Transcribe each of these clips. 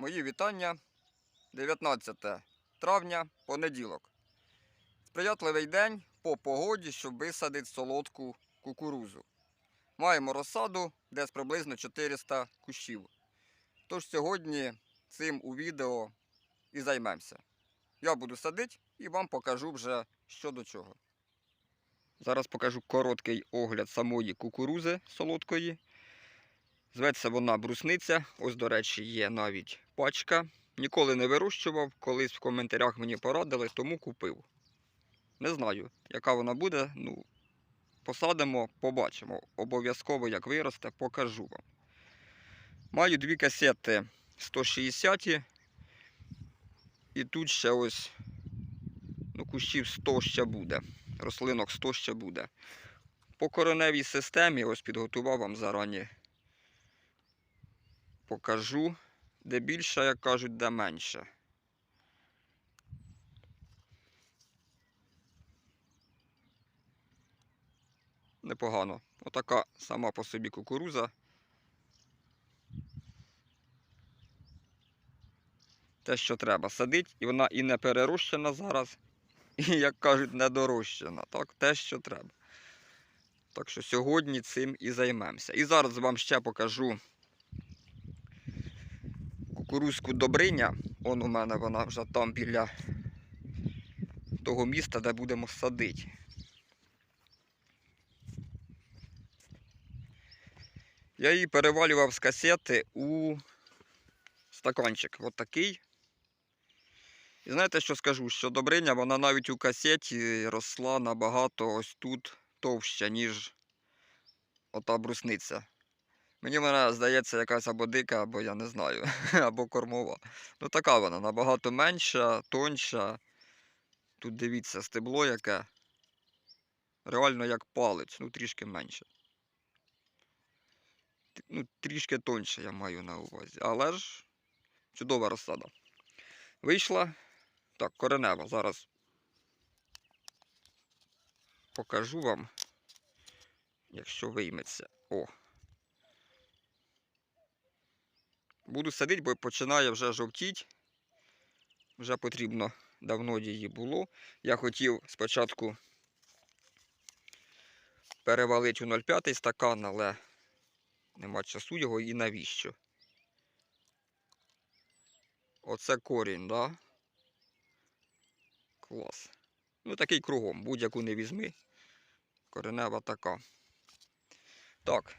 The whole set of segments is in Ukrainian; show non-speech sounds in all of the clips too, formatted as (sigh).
Мої вітання. 19 травня, понеділок. Сприятливий день по погоді, щоб висадити солодку кукурузу. Маємо розсаду десь приблизно 400 кущів. Тож сьогодні цим у відео і займемося. Я буду садити і вам покажу вже що до чого. Зараз покажу короткий огляд самої кукурузи солодкої. Зветься вона брусниця. Ось, до речі, є навіть пачка. Ніколи не вирощував, колись в коментарях мені порадили, тому купив. Не знаю, яка вона буде. Ну, посадимо, побачимо. Обов'язково, як виросте, покажу вам. Маю дві касети 160 і тут ще ось ну, кущів 100 ще буде. Рослинок 100 ще буде. По кореневій системі ось підготував вам зарані покажу, де більше, як кажуть, де менше. Непогано. Отака сама по собі кукуруза. Те, що треба, садить, і вона і не перерощена зараз, (laughs) і, як кажуть, не дорощена. Так, те, що треба. Так що сьогодні цим і займемося. І зараз вам ще покажу кукурузку Добриня. Он у мене вона вже там біля того міста, де будемо садити. Я її перевалював з касети у стаканчик. От такий. І знаєте, що скажу? Що Добриня, вона навіть у касеті росла набагато ось тут товща, ніж ота брусниця. Мені вона здається якась або дика, або я не знаю, (laughs) або кормова. Ну така вона набагато менша, тонша. Тут дивіться, стебло яке. Реально як палець, ну трішки менше. Ну, трішки тоньше я маю на увазі. Але ж чудова розсада. Вийшла. Так, коренева. Зараз покажу вам, якщо вийметься. О. Буду садити, бо починає вже жовтіть. Вже потрібно, давно її було. Я хотів спочатку перевалити у 0,5 стакан, але нема часу його і навіщо. Оце корінь, да? Клас. Ну такий кругом, будь-яку не візьми. Коренева така. Так,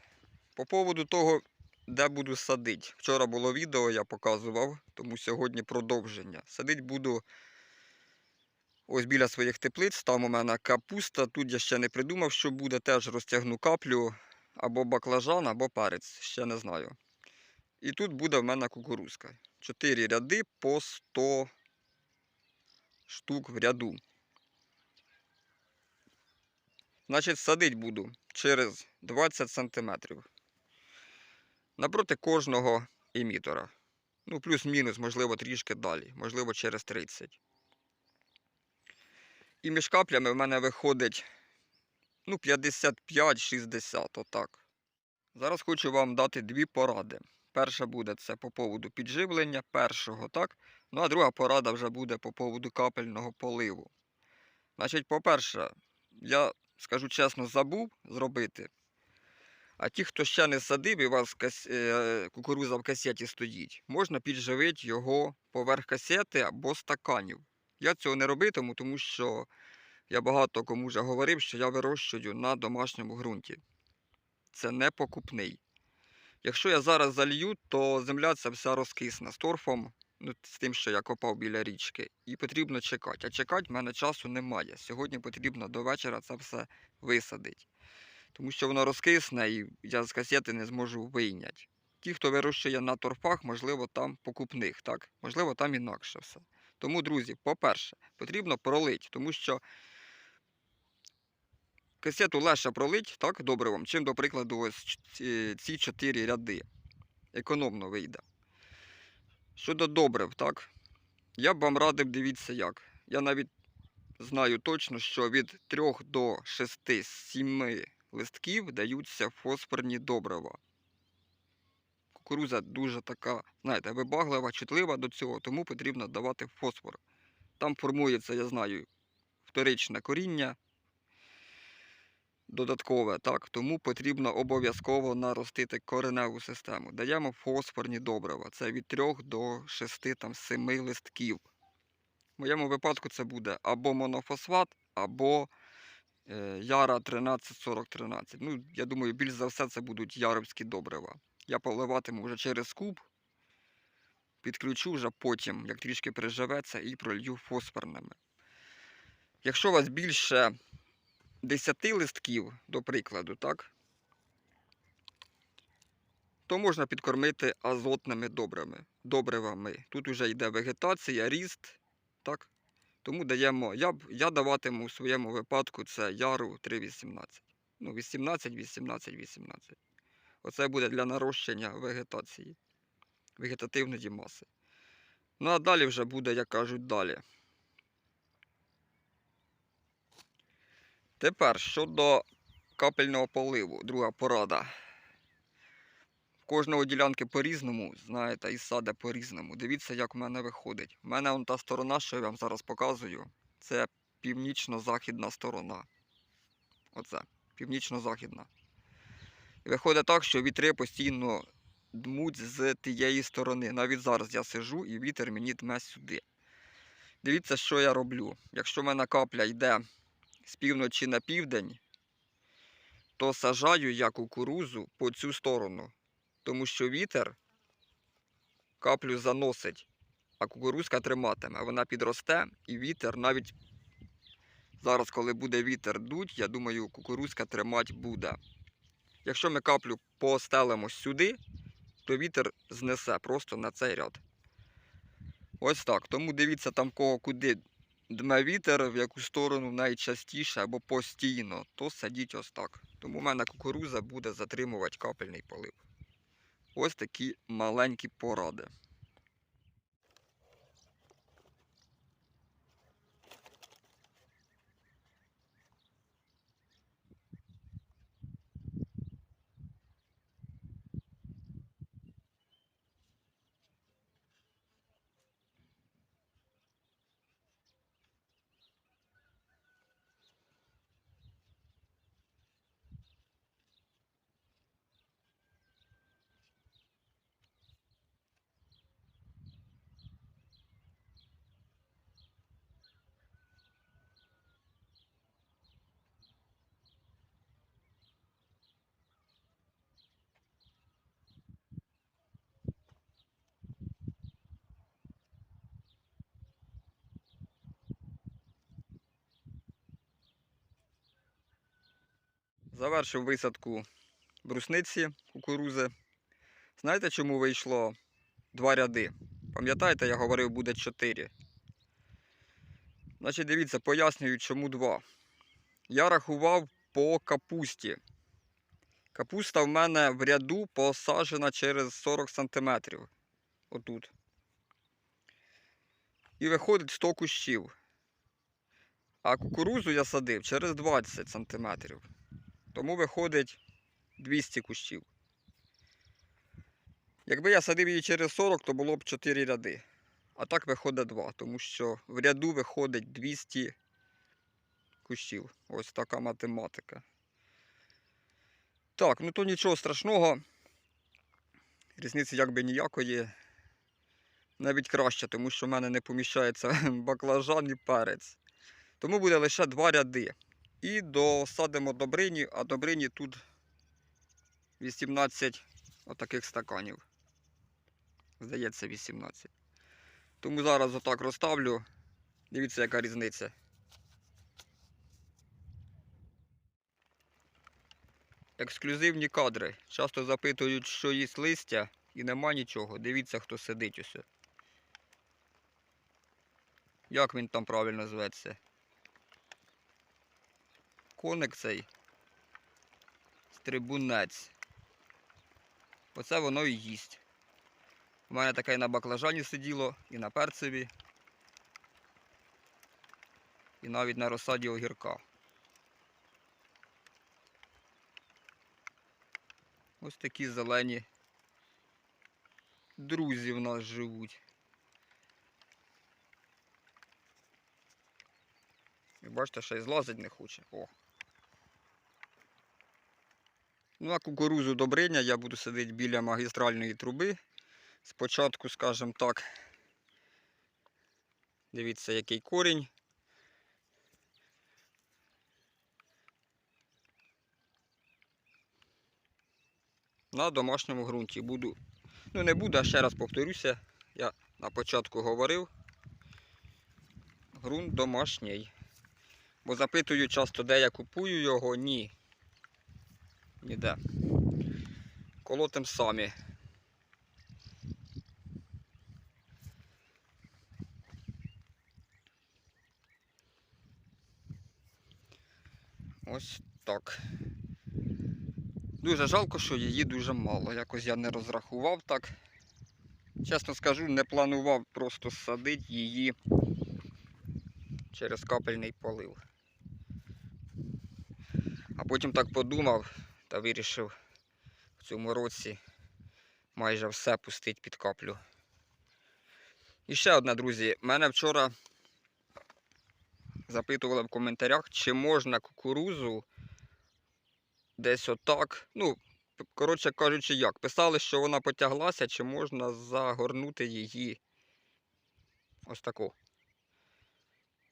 по поводу того, де буду садити. Вчора було відео, я показував, тому сьогодні продовження. Садить буду ось біля своїх теплиць. Там у мене капуста. Тут я ще не придумав, що буде. Теж розтягну каплю або баклажан, або перець. Ще не знаю. І тут буде в мене кукурузка. Чотири ряди по 100 штук в ряду. Значить, садить буду через 20 сантиметрів напроти кожного емітора. Ну, плюс-мінус, можливо, трішки далі, можливо, через 30. І між каплями в мене виходить ну, 55-60, отак. Зараз хочу вам дати дві поради. Перша буде це по поводу підживлення першого, так? Ну а друга порада вже буде по поводу капельного поливу. Значить, по-перше, я скажу чесно, забув зробити. А ті, хто ще не садив і у вас е, кукуруза в касеті стоїть, можна підживити його поверх касети або стаканів. Я цього не робитиму, тому що я багато кому вже говорив, що я вирощую на домашньому ґрунті. Це не покупний. Якщо я зараз залью, то земля ця вся розкисне з торфом, ну, з тим, що я копав біля річки, і потрібно чекати. А чекати в мене часу немає. Сьогодні потрібно до вечора це все висадити тому що воно розкисне і я з касети не зможу вийняти. Ті, хто вирощує на торфах, можливо, там покупних, так? Можливо, там інакше все. Тому, друзі, по-перше, потрібно пролити, тому що касету легше пролить, так, добривом, чим, до прикладу, ось ці чотири ряди. Економно вийде. Щодо добрив, так, я б вам радив, дивіться як. Я навіть знаю точно, що від 3 до 6-7 листків даються фосфорні добрива. кукуруза дуже така, знаєте, вибаглива, чутлива до цього, тому потрібно давати фосфор. Там формується, я знаю, вторичне коріння додаткове, так, тому потрібно обов'язково наростити кореневу систему. Даємо фосфорні добрива. Це від 3 до 6 там, 7 листків. В моєму випадку це буде або монофосфат, або Яра 134013. Ну, я думаю, більш за все це будуть яровські добрива. Я поливатиму вже через куб, підключу вже потім, як трішки приживеться, і пролью фосфорними. Якщо у вас більше 10 листків, до прикладу, так, то можна підкормити азотними добривами. Тут вже йде вегетація, ріст, так? Тому даємо, я, я даватиму в своєму випадку це яру 3,18. Ну, 18, 18, 18. Оце буде для нарощення вегетації, вегетативної маси. Ну а далі вже буде, як кажуть, далі. Тепер щодо капельного поливу, друга порада. Кожного ділянки по-різному, знаєте, і саде по-різному. Дивіться, як в мене виходить. У мене он та сторона, що я вам зараз показую, це північно-західна сторона. Оце, північно-західна. І виходить так, що вітри постійно дмуть з тієї сторони. Навіть зараз я сижу і вітер мені дме сюди. Дивіться, що я роблю. Якщо в мене капля йде з півночі на південь, то сажаю я кукурузу по цю сторону, тому що вітер каплю заносить, а кукурузка триматиме. Вона підросте і вітер навіть зараз, коли буде вітер дуть, я думаю, кукурузка тримати буде. Якщо ми каплю постелимо сюди, то вітер знесе просто на цей ряд. Ось так. Тому дивіться там кого куди дме вітер, в яку сторону найчастіше або постійно, то садіть ось так. Тому в мене кукуруза буде затримувати капельний полив. Ось такі маленькі поради. Завершив висадку брусниці кукурузи. Знаєте, чому вийшло два ряди? Пам'ятаєте, я говорив, буде чотири. Значить, дивіться, пояснюю, чому два. Я рахував по капусті. Капуста в мене в ряду посаджена через 40 см. Отут. І виходить 100 кущів. А кукурузу я садив через 20 см. Тому виходить 200 кущів. Якби я садив її через 40, то було б 4 ряди. А так виходить 2, тому що в ряду виходить 200 кущів. Ось така математика. Так, ну то нічого страшного. Різниці якби ніякої. Навіть краще, тому що в мене не поміщається (laughs) баклажан і перець. Тому буде лише два ряди. І досадимо добрині, а добрині тут 18 отаких стаканів. Здається, 18. Тому зараз отак розставлю. Дивіться, яка різниця. Ексклюзивні кадри. Часто запитують, що їсть листя, і нема нічого. Дивіться, хто сидить усе. Як він там правильно зветься? Коник цей. Стрибунець. Оце воно і їсть. У мене таке і на баклажані сиділо, і на перцеві, і навіть на розсаді огірка. Ось такі зелені друзі в нас живуть. І бачите, ще й злазить не хоче. О. Ну, а кукурузу добриня я буду сидіти біля магістральної труби. Спочатку, скажімо так, дивіться, який корінь. На домашньому ґрунті буду. Ну не буду, а ще раз повторюся. Я на початку говорив. Ґрунт домашній. Бо запитую часто, де я купую його, ні. Ніде. Колотим самі. Ось так. Дуже жалко, що її дуже мало. Якось я не розрахував так. Чесно скажу, не планував просто садити її через капельний полив. А потім так подумав та вирішив в цьому році майже все пустити під каплю. І ще одне, друзі, мене вчора запитували в коментарях, чи можна кукурузу десь отак. Ну, коротше кажучи, як. Писали, що вона потяглася, чи можна загорнути її ось таку.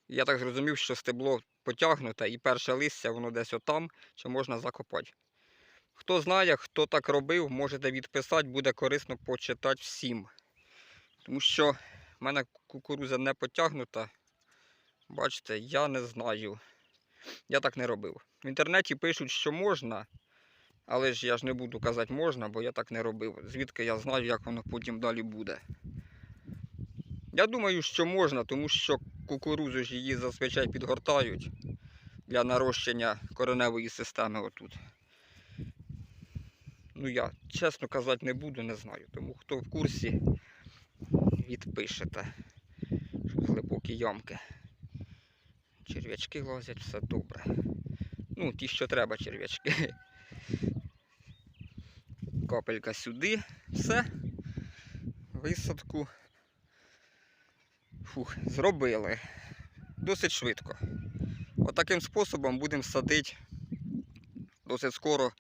Я так зрозумів, що стебло потягнуте і перше листя, воно десь отам, чи можна закопати. Хто знає, хто так робив, можете відписати, буде корисно почитати всім. Тому що в мене кукуруза не потягнута. Бачите, я не знаю. Я так не робив. В інтернеті пишуть, що можна, але ж я ж не буду казати можна, бо я так не робив. Звідки я знаю, як воно потім далі буде. Я думаю, що можна, тому що кукурузу ж її зазвичай підгортають для нарощення кореневої системи отут. Ну я чесно казати не буду, не знаю. Тому хто в курсі, відпишете. Глибокі ямки. Черв'ячки лазять, все добре. Ну, ті, що треба, черв'ячки. Капелька сюди, все. Висадку. Фух, зробили. Досить швидко. Отаким способом будемо садити досить скоро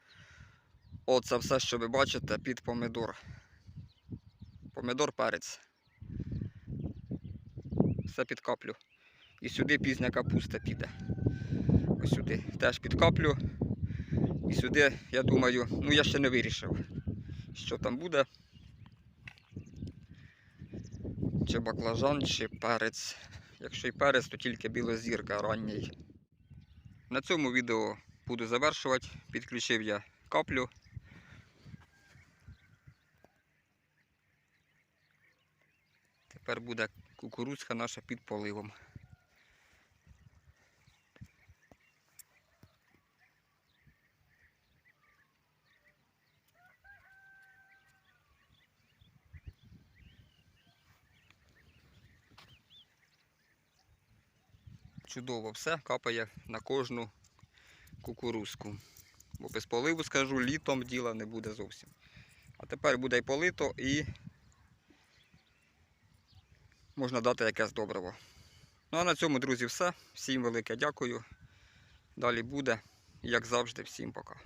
оце все, що ви бачите, під помидор. Помидор перець. Все під каплю. І сюди пізня капуста піде. Ось сюди теж під каплю. І сюди, я думаю, ну я ще не вирішив, що там буде. Чи баклажан, чи перець. Якщо і перець, то тільки білозірка ранній. На цьому відео буду завершувати. Підключив я каплю. Тепер буде кукурудзка наша під поливом. Чудово все капає на кожну кукурузку. Бо без поливу, скажу, літом діла не буде зовсім. А тепер буде і полито і можна дати якесь добриво. Ну а на цьому, друзі, все. Всім велике дякую. Далі буде. Як завжди, всім пока.